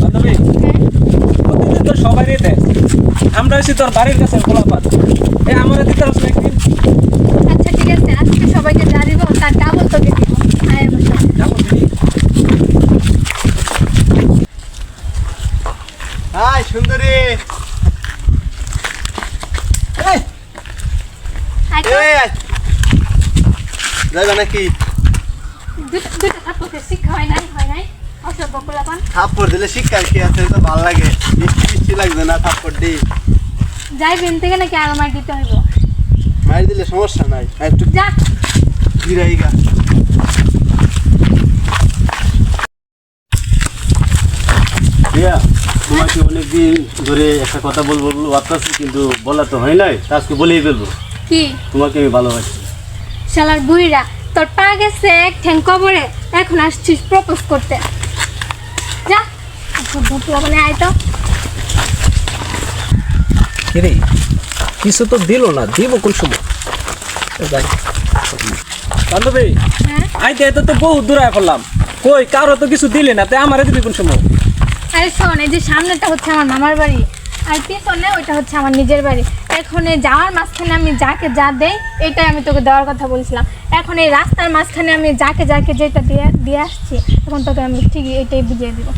বান্ধবী প্রতিদিন তো সবাই দেয়। আমরা এসে তোর বাড়ির কাছে গোলাপাত এই আমার দিতে একদিন। আচ্ছা ঠিক আছে আজকে সবাইকে যা দিব তার ডাবল তোকে দিব আয় বসো যাব দিদি হাই সুন্দরী। যাইবা নাকি? দুটো দুটো থাপ্পড়ে শিক্ষা হয় নাই হয় নাই। থাপ্পড় দিলে শিক্ষার কি আছে? তো ভালো লাগে। মিষ্টি মিষ্টি লাগবে না থাপ্পড় দিই যাই বেন থেকে নাকি আরও মার দিতে হইব। মারি দিলে সমস্যা নাই। একটু যা। ঘিরাই গা। রিয়া তোমাকে অনেকদিন ধরে একটা কথা বলব বলব ভাবতেছি কিন্তু বলা তো হয় নাই। আজকে বলেই ফেলব। কি? তোমাকে আমি ভালোবাসি। শালার বুইরা তোর পা গেছে ঠ্যাং কবরে। এখন আসছিস প্রপোজ করতে। যা। অসভ্য পোলাপানে আয় তো। কিরে কিছু তো দিল না দিব কোন সময় যাই। বান্ধবী হ্যাঁ? আইতে এত তো করলাম। কই কারও তো কিছু দিলে না তাই আমারে দিবি কোন সময়? আরে শোন এই যে সামনেটা হচ্ছে আমার মামার বাড়ি আর পিছনে ওইটা হচ্ছে আমার নিজের বাড়ি। এখন এই যাওয়ার মাঝখানে আমি যাকে যা দেই এটাই আমি তোকে দেওয়ার কথা বলছিলাম। এখন এই রাস্তার মাঝখানে আমি যাকে যাকে যেটা দিয়ে দিয়ে আসছি এখন তোকে আমি ঠিকই এটাই বুঝিয়ে দিব।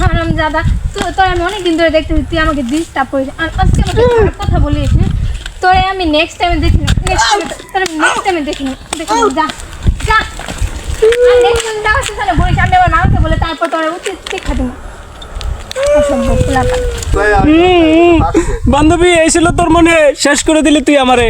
হারাম দাদা তো তোর আমি অনেকদিন ধরে দেখতেছি তুই আমাকে ডিস্টার্ব করিস আর আজকে আমাকে খারাপ কথা বলিস হ্যাঁ? তোরে আমি নেক্সট টাইমে দেখিনি নেক্সট টাইমে তোর নেক্সট টাইমে দেখিনি দেখিনি যা যা। আর নেক্সট টাইম যাওয়ার সেখানে বলিস আমি আবার মামাকে বলে তারপর তোর উচিত শিক্ষা দিব। অসম্ভব। বান্ধবী এই ছিল তোর মনে শেষ করে দিলি তুই আমারে।